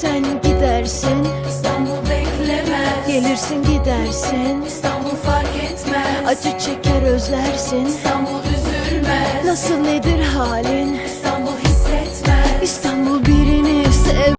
Sen gidersin. İstanbul beklemez. Gelirsin gidersin. İstanbul fark etmez. Acı çeker özlersin. İstanbul üzülmez. Nasıl nedir halin? İstanbul hissetmez. İstanbul